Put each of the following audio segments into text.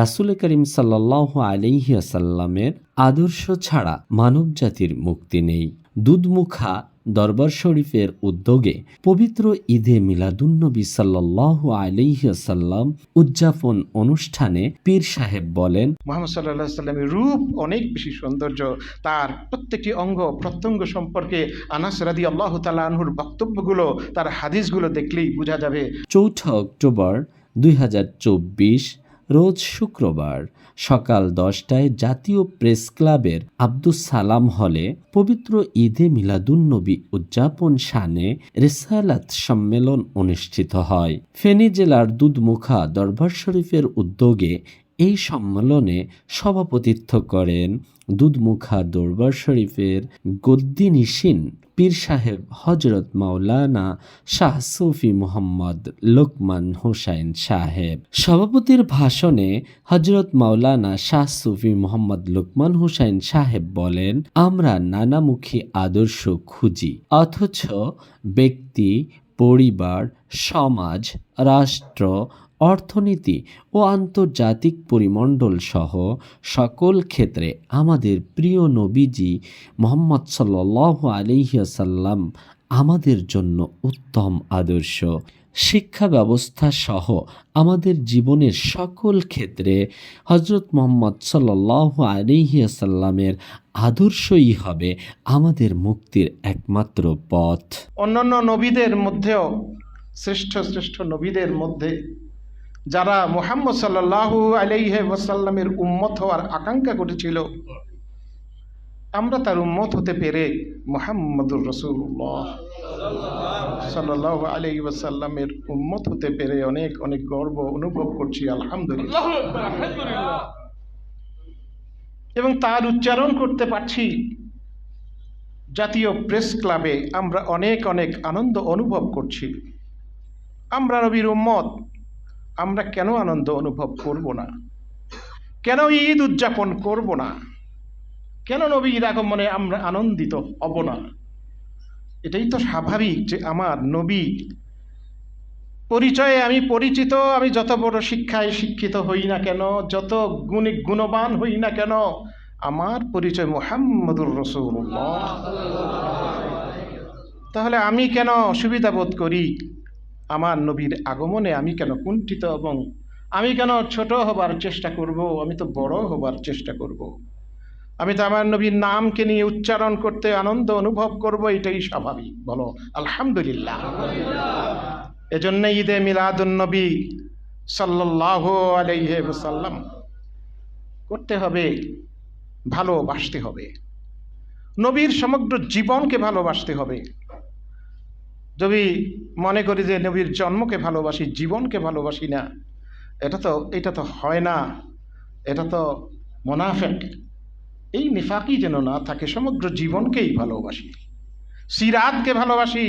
রাসুল করিম সাল্লাহ আলিহাসাল্লামের আদর্শ ছাড়া মানব জাতির মুক্তি নেই। দুধমুখা দরবার শরীফের উদ্যোগে পবিত্র ঈদে মিলাদুন্নবী সাল্লাহ আলিহাসাল্লাম উদযাপন অনুষ্ঠানে পীর সাহেব বলেন মোহাম্মদ সাল্লাহ সাল্লামের রূপ অনেক বেশি সৌন্দর্য। তার প্রত্যেকটি অঙ্গ প্রত্যঙ্গ সম্পর্কে আনাস রাদি আল্লাহ তালাহুর বক্তব্যগুলো তার হাদিসগুলো দেখলেই বোঝা যাবে। চৌঠা অক্টোবর দুই হাজার চব্বিশ রোজ শুক্রবার সকাল দশটায় জাতীয় প্রেস ক্লাবের আব্দুস সালাম হলে পবিত্র ঈদে মিলাদুন্নবী উদযাপন শানে রেসালাত সম্মেলন অনুষ্ঠিত হয়। ফেনী জেলার দুধমুখা দরবার শরীফের উদ্যোগে এই সম্মেলনে সভাপতিত্ব করেন দুধমুখা দরবার শরীফের গদ্দিনিসিন পীর সাহেব হজরত মাওলানা শাহ সুফি মোহাম্মদ লোকমান হোসাইন সাহেব। সভাপতির ভাষণে হজরত মাওলানা শাহ সুফি মোহাম্মদ লোকমান হোসাইন সাহেব বলেন, আমরা নানামুখী আদর্শ খুঁজি, অথচ ব্যক্তি, পরিবার, সমাজ, রাষ্ট্র অর্থনীতি ও আন্তর্জাতিক পরিমণ্ডল সহ সকল ক্ষেত্রে আমাদের প্রিয় নবীজি মোহাম্মদ সাল্লাহ আলিহাসাল্লাম আমাদের জন্য উত্তম আদর্শ। শিক্ষা ব্যবস্থা সহ আমাদের জীবনের সকল ক্ষেত্রে হজরত মোহাম্মদ সাল্লাহ আলিহাসাল্লামের আদর্শই হবে আমাদের মুক্তির একমাত্র পথ। অন্যান্য নবীদের মধ্যেও শ্রেষ্ঠ শ্রেষ্ঠ নবীদের মধ্যে যারা মোহাম্মদ সাল্লাহু আলাইহে ওয়াসাল্লামের উম্মত হওয়ার আকাঙ্ক্ষা করেছিল, আমরা তার উম্মত হতে পেরে মোহাম্মদুর রসুল্লাহ সাল্লাহ আলাই ওয়াসাল্লামের উম্মত হতে পেরে অনেক অনেক গর্ব অনুভব করছি, আলহামদুলিল্লাহ। এবং তার উচ্চারণ করতে পারছি, জাতীয় প্রেস ক্লাবে আমরা অনেক অনেক আনন্দ অনুভব করছি। আমরা নবীর উম্মত আমরা কেন আনন্দ অনুভব করব না? কেন ঈদ উদযাপন করব না? কেন নবীর আগমনে আমরা আনন্দিত হব না? এটাই তো স্বাভাবিক যে আমার নবী পরিচয়ে আমি পরিচিত, আমি যত বড় শিক্ষায় শিক্ষিত হই না কেন, যত গুণে গুণবান হই না কেন, আমার পরিচয় মোহাম্মদুর রসুল্লাহ তাহলে আমি কেন সুবিধা বোধ করি? আমার নবীর আগমনে আমি কেন কুণ্ঠিত এবং আমি কেন ছোট হবার চেষ্টা করব? আমি তো বড় হবার চেষ্টা করব। আমি তো আমার নবীর নামকে নিয়ে উচ্চারণ করতে আনন্দ অনুভব করব, এটাই স্বাভাবিক। বলো, আলহামদুলিল্লাহ। এজন্য ঈদে মিলাদুন্নবী সাল্লাহ আলাইহে সাল্লাম করতে হবে, ভালোবাসতে হবে। নবীর সমগ্র জীবনকে ভালোবাসতে হবে। যদি মনে করি যে নবীর জন্মকে ভালোবাসি, জীবনকে ভালোবাসি না, এটা তো এটা তো হয় না। এটা তো মোনাফেক। এই নিফাকি যেন না থাকে, সমগ্র জীবনকেই ভালোবাসি। সিরাতকে ভালোবাসি।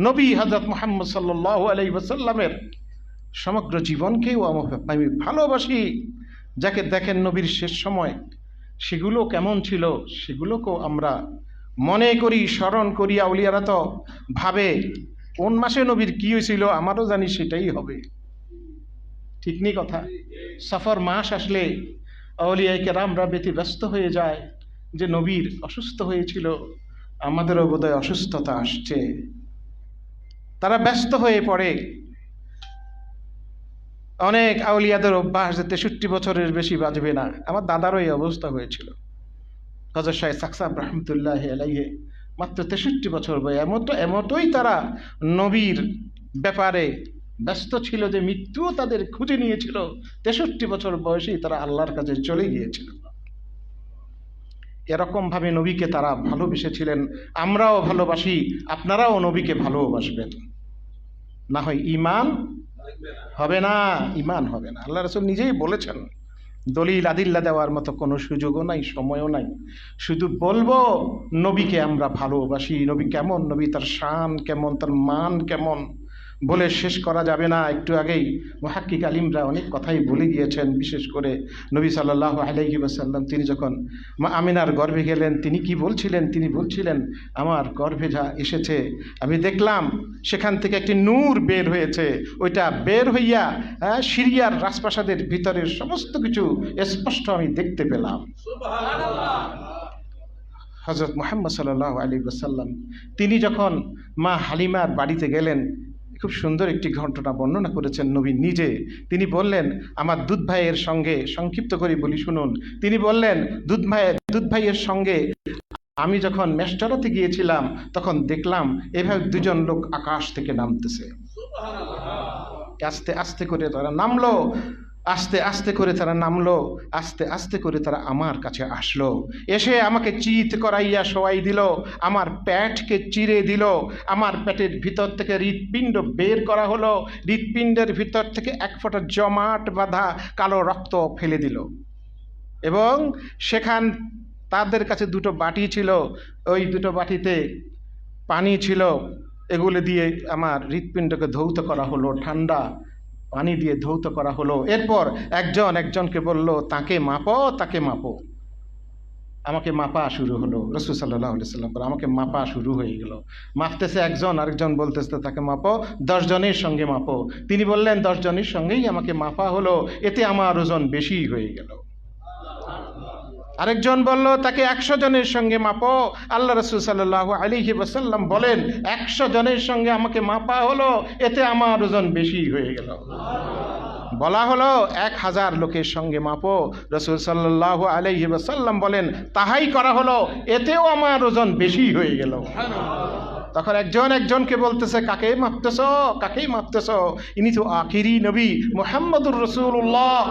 নবী হজরত মোহাম্মদ সাল্লাহ আলাই ওসাল্লামের সমগ্র জীবনকেও আমি ভালোবাসি। যাকে দেখেন নবীর শেষ সময়, সেগুলো কেমন ছিল, সেগুলোকেও আমরা মনে করি, স্মরণ করি আউলিয়ারা তো ভাবে, কোন মাসে নবীর কী হয়েছিল আমারও জানি সেটাই হবে। ঠিক নেই কথা? সফর মাস আসলে আউলিয়াই কেরামরা ব্যতিব্যস্ত হয়ে যায় যে নবীর অসুস্থ হয়েছিল, আমাদেরও বোধহয় অসুস্থতা আসছে। তারা ব্যস্ত হয়ে পড়ে। অনেক আউলিয়াদের অভ্যাস যে তেষট্টি বছরের বেশি বাজবে না। আমার দাদারও এই অবস্থা হয়েছিল। হজর শাহ সাকসাব রহমতুল্লাহ আলাইহে মাত্র তেষট্টি বছর বয়ে এমতো, এমতই তারা নবীর ব্যাপারে ব্যস্ত ছিল যে মৃত্যুও তাদের খুঁজে নিয়েছিল। তেষট্টি বছর বয়সেই তারা আল্লাহর কাছে চলে গিয়েছিল। এরকমভাবে নবীকে তারা ভালোবেসেছিলেন। আমরাও ভালোবাসি, আপনারাও নবীকে ভালোবাসবেন। না হয় ইমান হবে না, ইমান হবে না। আল্লাহ রসুল নিজেই বলেছেন দলিল আদিল্লা দেওয়ার মতো কোনো সুযোগও নাই, সময়ও নাই। শুধু বলব, নবীকে আমরা ভালোবাসি। নবী কেমন? নবী তার শান কেমন? তার মান কেমন? বলে শেষ করা যাবে না। একটু আগেই মহাক্কিক আলিমরা অনেক কথাই বলে গিয়েছেন, বিশেষ করে নবী সাল্লাহ ওয়াসাল্লাম। তিনি যখন মা আমিনার গর্ভে গেলেন, তিনি কি বলছিলেন? তিনি বলছিলেন, আমার গর্ভে যা এসেছে, আমি দেখলাম, সেখান থেকে একটি নূর বের হয়েছে। ওইটা বের হইয়া সিরিয়ার রাজপ্রাসাদের ভিতরের সমস্ত কিছু স্পষ্ট আমি দেখতে পেলাম। হজরত মোহাম্মদ সাল্লাহ আলী ওসাল্লাম তিনি যখন মা হালিমার বাড়িতে গেলেন খুব সুন্দর একটি ঘটনা বর্ণনা করেছেন নবী নিজে। তিনি বললেন, আমার দুধ ভাইয়ের সঙ্গে সংক্ষিপ্ত করে বলি, শুনুন। তিনি বললেন, দুধ ভাইয়ের দুধ ভাইয়ের সঙ্গে আমি যখন মেষ্টরাতে গিয়েছিলাম, তখন দেখলাম এভাবে দুজন লোক আকাশ থেকে নামতেছে। আস্তে আস্তে করে তারা নামলো। আস্তে আস্তে করে তারা নামলো, আস্তে আস্তে করে তারা আমার কাছে আসলো। এসে আমাকে চিত করাইয়া শোয়াই দিল, আমার প্যাটকে চিরে দিল, আমার প্যাটের ভিতর থেকে হৃৎপিণ্ড বের করা হলো, হৃৎপিণ্ডের ভিতর থেকে এক ফোঁটা জমাট বাঁধা কালো রক্ত ফেলে দিল। এবং সেখান তাদের কাছে দুটো বাটি ছিল, ওই দুটো বাটিতে পানি ছিল, এগুলো দিয়ে আমার হৃৎপিণ্ডকে ধৌত করা হলো ঠান্ডা। পানি দিয়ে ধৌত করা হলো। এরপর একজন একজনকে বলল, তাকে মাপো তাকে মাপো। আমাকে মাপা শুরু হলো। রসুল সাল্লাহ সাল্লাম পর আমাকে মাপা শুরু হয়ে গেল। মাপতেছে একজন, আরেকজন বলতেছে, তাকে মাপো দশজনের সঙ্গে মাপো। তিনি বললেন দশজনের সঙ্গেই আমাকে মাপা হলো, এতে আমার ওজন বেশি হয়ে গেল। আরেকজন বলল, তাকে একশো জনের সঙ্গে মাপো। আল্লাহ রসুল সাল্লাহ আলিহি ওসাল্লাম বলেন, একশো জনের সঙ্গে আমাকে মাপা হলো, এতে আমার ওজন বেশি হয়ে গেল। বলা হলো, এক হাজার লোকের সঙ্গে মাপো। রসুল সাল্লাহ আলহি ওসাল্লাম বলেন, তাহাই করা হলো, এতেও আমার ওজন বেশি হয়ে গেল। তখন একজন একজনকে বলতেছে, কাকে মাপতেছ? কাকেই মাপতেছ? ইনি তো আখিরি নবী, মোহাম্মদুর রসুল্লাহ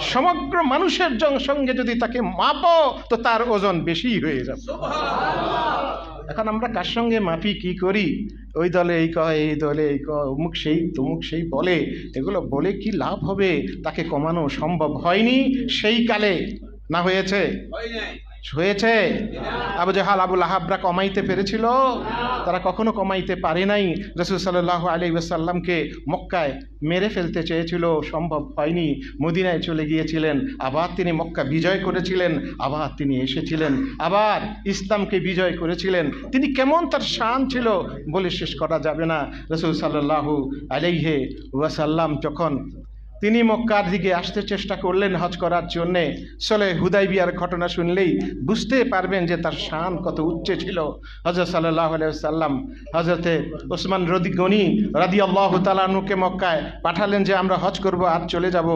সমগ্র মানুষের সঙ্গে যদি তাকে মাপো তো তার ওজন বেশি হয়ে যাবে। এখন আমরা কার সঙ্গে মাপি কি করি? ওই দলে এই কয় এই দলে এই কয় অমুক সেই তমুক সেই বলে। এগুলো বলে কি লাভ হবে? তাকে কমানো সম্ভব হয়নি। সেই কালে না হয়েছে? হয়েছে? আবু জাহাল আবুল আহাবরা কমাইতে পেরেছিল? তারা কখনো কমাইতে পারে নাই। রসুল সাল্লাহ আলী সাল্লামকে মক্কায় মেরে ফেলতে চেয়েছিল, সম্ভব হয়নি। মদিনায় চলে গিয়েছিলেন, আবার তিনি মক্কা বিজয় করেছিলেন, আবার তিনি এসেছিলেন, আবার ইসলামকে বিজয় করেছিলেন। তিনি কেমন তার শান ছিল বলে শেষ করা যাবে না। রসুল সাল্লাহু আলাইহে ওয়াসাল্লাম যখন তিনি মক্কার দিকে আসতে চেষ্টা করলেন হজ করার জন্যে। সলে হুদাই বিয়ার ঘটনা শুনলেই বুঝতে পারবেন যে তার শান কত উচ্চে ছিল। হজরত সাল্লাহ সাল্লাম হজরতে ওসমান রদি গনি রাদি আল্লাহ তালানুকে মক্কায় পাঠালেন যে, আমরা হজ করব আর চলে যাব।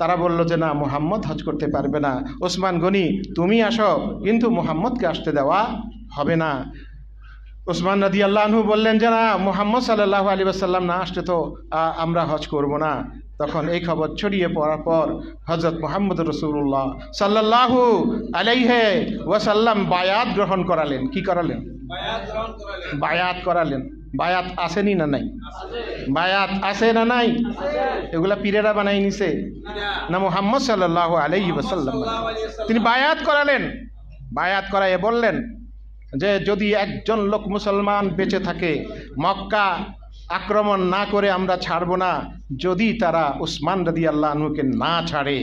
তারা বলল যে, না, মোহাম্মদ হজ করতে পারবে না। ওসমান গনি, তুমি আসো, কিন্তু মোহাম্মদকে আসতে দেওয়া হবে না। ওসমান নদী আল্লাহনহু বললেন যে না মোহাম্মদ সাল্লাহ আলী আসাল্লাম না আসলে তো আমরা হজ করব না। তখন এই খবর ছড়িয়ে পড়ার পর হজরত মোহাম্মদ রসুল্লাহ সাল্লাল্লাহু আলাইহে ওয়াসাল্লাম বায়াত গ্রহণ করালেন। কি করালেন? বায়াত করালেন। বায়াত আসেনি না নাই? বায়াত আছে না নাই? এগুলা পীরেরা বানাই নিছে? না। মোহাম্মদ সাল্লাহ আলাইহি ওয়াসাল্লাম। তিনি বায়াত করালেন। বায়াত করাইয়ে বললেন যে যদি একজন লোক মুসলমান বেঁচে থাকে, মক্কা আক্রমণ না করে আমরা ছাড়ব না, যদি তারা উসমান রদি আল্লাহ আনহুকে না ছাড়ে।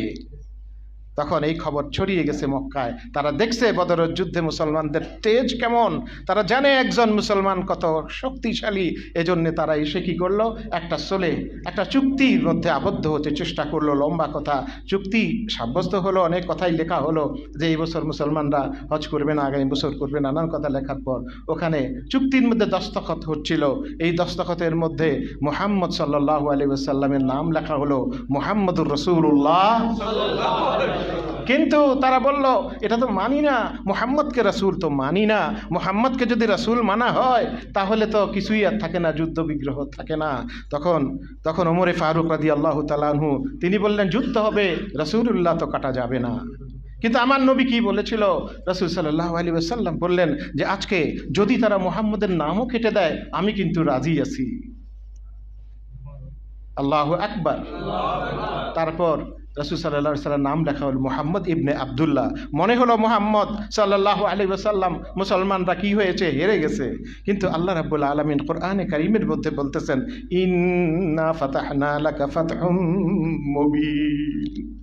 তখন এই খবর ছড়িয়ে গেছে মক্কায়। তারা দেখছে বদরের যুদ্ধে মুসলমানদের তেজ কেমন। তারা জানে একজন মুসলমান কত শক্তিশালী। এজন্যে তারা এসে কী করল? একটা চলে, একটা চুক্তির মধ্যে আবদ্ধ হতে চেষ্টা করল। লম্বা কথা। চুক্তি সাব্যস্ত হলো, অনেক কথাই লেখা হলো যে এই বছর মুসলমানরা হজ করবে না, আগামী বছর করবে নানান কথা লেখার পর। ওখানে চুক্তির মধ্যে দস্তখত হচ্ছিল। এই দস্তখতের মধ্যে মোহাম্মদ সাল্লাহ আলী সাল্লামের নাম লেখা হলো মোহাম্মদুর রসুল্লাহ কিন্তু তারা বলল এটা তো মানি না মোহাম্মদকে রাসূল তো মানি না। মোহাম্মদকে যদি রাসূল মানা হয় তাহলে তো কিছুই আর থাকে না যুদ্ধ বিগ্রহ থাকে না। তখন তখন ওমরে ফারুক রাদি আল্লাহ তালাহু তিনি বললেন যুদ্ধ হবে রসুল্লাহ তো কাটা যাবে না। কিন্তু আমার নবী কি বলেছিল? রসুল সাল্লাহ আলী সাল্লাম বললেন যে আজকে যদি তারা মোহাম্মদের নামও কেটে দেয় আমি কিন্তু রাজি আছি। আল্লাহ আকবার। তারপর রসুল সাল্লা সাল্লাম নাম লেখা হল মোহাম্মদ ইবনে আবদুল্লাহ। মনে হলো মোহাম্মদ সাল্লাহ আলী সাল্লাম মুসলমানরা কি হয়েছে? হেরে গেছে। কিন্তু আল্লাহ রাবুল আলমিন কোরআনে কারিমের মধ্যে বলতেছেন, ইন্না ফাতাহনা লাকা ফাতহুম মুবিন।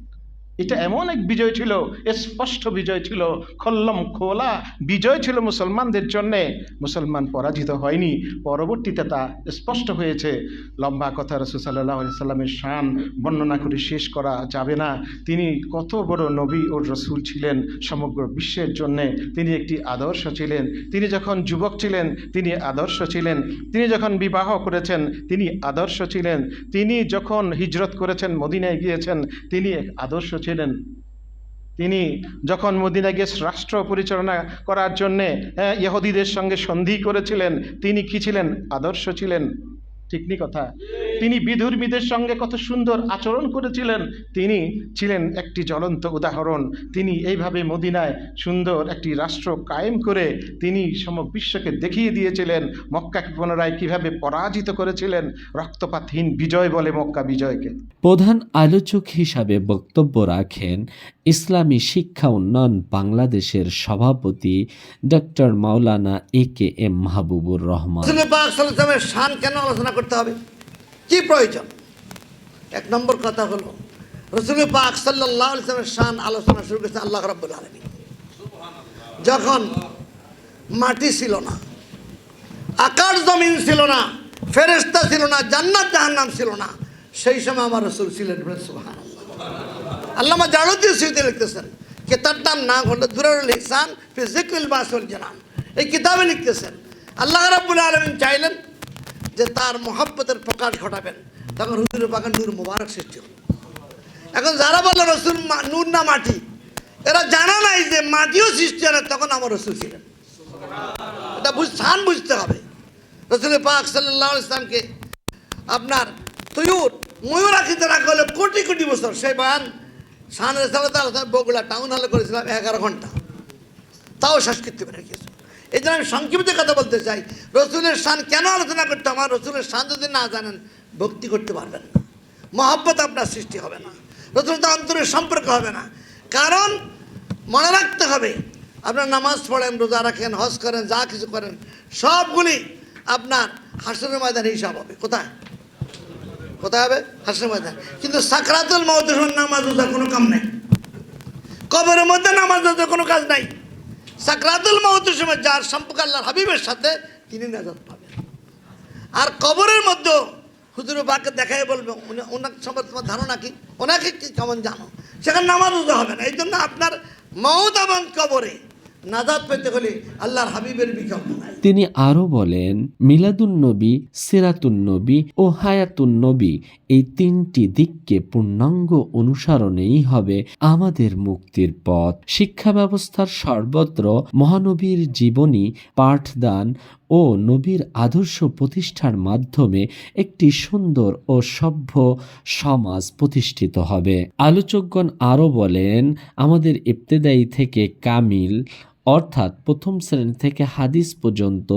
এটা এমন এক বিজয় ছিল স্পষ্ট বিজয় ছিল, খল্লম খোলা বিজয় ছিল মুসলমানদের জন্যে। মুসলমান পরাজিত হয়নি, পরবর্তীতে তা স্পষ্ট হয়েছে। লম্বা কথা রসুল সাল্লাহ সাল্লামের শান বর্ণনা করে শেষ করা যাবে না। তিনি কত বড় নবী ও রসুল ছিলেন সমগ্র বিশ্বের জন্যে। তিনি একটি আদর্শ ছিলেন। তিনি যখন যুবক ছিলেন, তিনি আদর্শ ছিলেন। তিনি যখন বিবাহ করেছেন, তিনি আদর্শ ছিলেন। তিনি যখন হিজরত করেছেন, মদিনায় গিয়েছেন, তিনি এক আদর্শ ছিলেন। তিনি যখন মদিনা গেস রাষ্ট্র পরিচালনা করার জন্যে ইহুদিদের সঙ্গে সন্ধি করেছিলেন, তিনি কি ছিলেন? আদর্শ ছিলেন? ঠিকনি কথা। তিনি বিধর্মীদের সঙ্গে কত সুন্দর আচরণ করেছিলেন। তিনি ছিলেন একটি জ্বলন্ত উদাহরণ। তিনি এইভাবে মদিনায় সুন্দর একটি রাষ্ট্র কায়েম করে তিনি সমগ্র বিশ্বকে দেখিয়ে দিয়েছিলেন। মক্কাকে পুনরায় কীভাবে পরাজিত করেছিলেন? রক্তপাতহীন বিজয় বলে মক্কা বিজয়কে। প্রধান আলোচক হিসাবে বক্তব্য রাখেন ইসলামী শিক্ষা উন্নয়ন বাংলাদেশের সভাপতি doctor Maulana A K M Mahbubur Rahman. শান কেন আলোচনা করতে হবে? কি প্রয়োজন? এক নম্বর কথা হলো রসুল পাক সাল্লাহ ইসলামের শান আলোচনা শুরু করেছে আল্লাহ রব্বুল আলমী যখন মাটি ছিল না আকাশ জমিন ছিল না ফেরেস্তা ছিল না জান্নাত জাহান্নাম ছিল না সেই সময় আমার রসুল ছিলেন সুবহান আল্লামা সুইতে লিখতেছেন কিতাব নাম না হলো দুরারুল ইহসান ফি জিক্রিল বাসুল জানান। এই কিতাবে লিখতেছেন আল্লাহ রাব্বুল আলমিন চাইলেন যে তার মহাব্বতের প্রকাশ ঘটাবেন, তখন হুজুর বাগান নূর মোবারক সৃষ্টি হল এখন যারা বলল রসুল নূর না মাটি? এরা জানা নাই যে মাটিও সৃষ্টি হয় তখন আমার রসুল ছিলেন। এটা স্থান বুঝতে হবে। রসুল পাক সাল্লাহ ইসলামকে আপনার তয়ুর, ময়ূর আখিতে রাখা হলো কোটি কোটি বছর। সেই বয়ান শাহ সাল্লাহ বগুড়া টাউন হলে করেছিলাম এগারো ঘণ্টা। তাও সংস্কৃতি বেড়ে গিয়েছে। এই জন্য আমি সংক্ষিপ্ত কথা বলতে চাই। রসুলের শান কেন আলোচনা করতে আমার রসুলের শান যদি না জানেন, ভক্তি করতে পারবেন না। মহব্বত আপনার সৃষ্টি হবে না। রসুল তো অন্তরের সম্পর্ক হবে না। কারণ মনে রাখতে হবে, আপনার নামাজ পড়েন, রোজা রাখেন, হজ করেন, যা কিছু করেন, সবগুলি আপনার হাসনের ময়দান হিসাব হবে। কোথায়? কোথায় হবে? হাসনের ময়দান। কিন্তু সাকরাতুল মৌতের নামাজ রোজা কোনো কাম নাই। কবরের মধ্যে নামাজ রোজা কোনো কাজ নাই। সাকরাতুল মহতের সময় যার সম্পর্ক আল্লাহর হাবিবের সাথে, তিনি নাজাদ পাবেন। আর কবরের মধ্যে হুজুর বাকে দেখাই বলবে ওনার সম্পর্কে তোমার ধারণা কি? ওনাকে কি কেমন জানো? সেখানে নামাজ হবে না। এই জন্য আপনার মহত এবং কবরে নাজাত পেতে হলে আল্লাহর হাবিবের বিকল্প তিনি আরও বলেন মিলাদুন্নবী সিরাতুন্নবী ও হায়াতুন্নবী এই তিনটি দিককে পূর্ণাঙ্গ অনুসরণেই হবে আমাদের মুক্তির পথ। শিক্ষা ব্যবস্থার সর্বত্র মহানবীর জীবনী, পাঠদান ও নবীর আদর্শ প্রতিষ্ঠার মাধ্যমে একটি সুন্দর ও সভ্য সমাজ প্রতিষ্ঠিত হবে। আলোচকগণ আরও বলেন, আমাদের ইবতেদায়ী থেকে কামিল অর্থাৎ প্রথম শ্রেণি থেকে হাদিস পর্যন্ত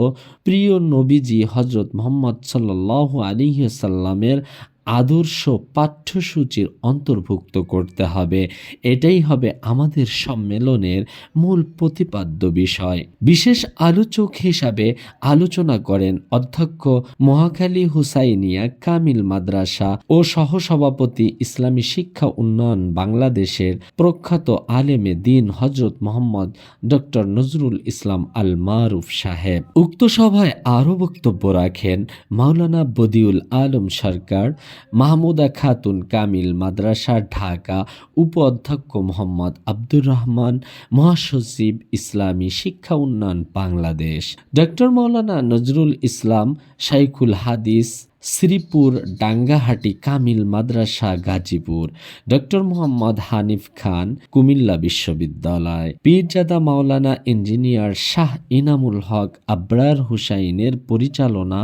প্রিয় নবীজি হজরত মোহাম্মদ সাল্লাহ আলিহাসাল্লামের আদর্শ পাঠ্যসূচির অন্তর্ভুক্ত করতে হবে। এটাই হবে আমাদের সম্মেলনের মূল প্রতিপাদ্য বিষয়। বিশেষ আলোচক হিসাবে আলোচনা করেন অধ্যক্ষ মহাখালী হুসাইনিয়া কামিল মাদ্রাসা ও সহসভাপতি ইসলামী শিক্ষা উন্নয়ন বাংলাদেশের প্রখ্যাত আলেমে দিন হজরত মোহাম্মদ ডক্টর নজরুল ইসলাম আল মারুফ সাহেব। উক্ত সভায় আরও বক্তব্য রাখেন মাওলানা বদিউল আলম সরকার মাহমুদা খাতুন কামিল, মাদ্রাসা ঢাকা উপ অধ্যক্ষ মোহাম্মদ আব্দুর রহমান, মহাসচিব ইসলামী শিক্ষা উন্নয়ন বাংলাদেশ। ডক্টর মৌলানা নজরুল ইসলাম, শাইখুল হাদিস, শ্রীপুর, ডাঙ্গাহাটি, কামিল মাদ্রাসা, গাজীপুর। ডক্টর মোহাম্মদ হানিফ খান, কুমিল্লা বিশ্ববিদ্যালয়। পীরজাদা মাওলানা ইঞ্জিনিয়ার শাহ ইনামুল হক আবরার হুসাইনের পরিচালনা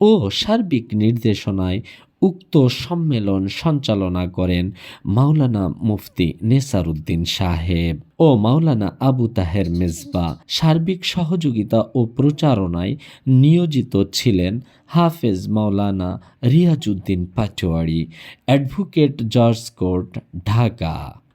ও সার্বিক নির্দেশনায় উক্ত সম্মেলন সঞ্চালনা করেন মাওলানা মুফতি নেসারুদ্দিন সাহেব ও মাওলানা আবু তাহের মেজবা। সার্বিক সহযোগিতা ও প্রচারণায় নিয়োজিত ছিলেন Hafez Maulana Riazuddin Patwari, advocate judge court, Dhaka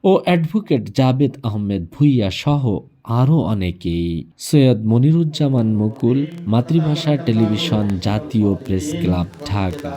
ও অ্যাডভোকেট জাবেদ আহমেদ ভুইয়া সহ আরও অনেকেই সৈয়দ মনিরুজ্জামান মুকুল মাতৃভাষা টেলিভিশন জাতীয় প্রেস ক্লাব ঢাকা।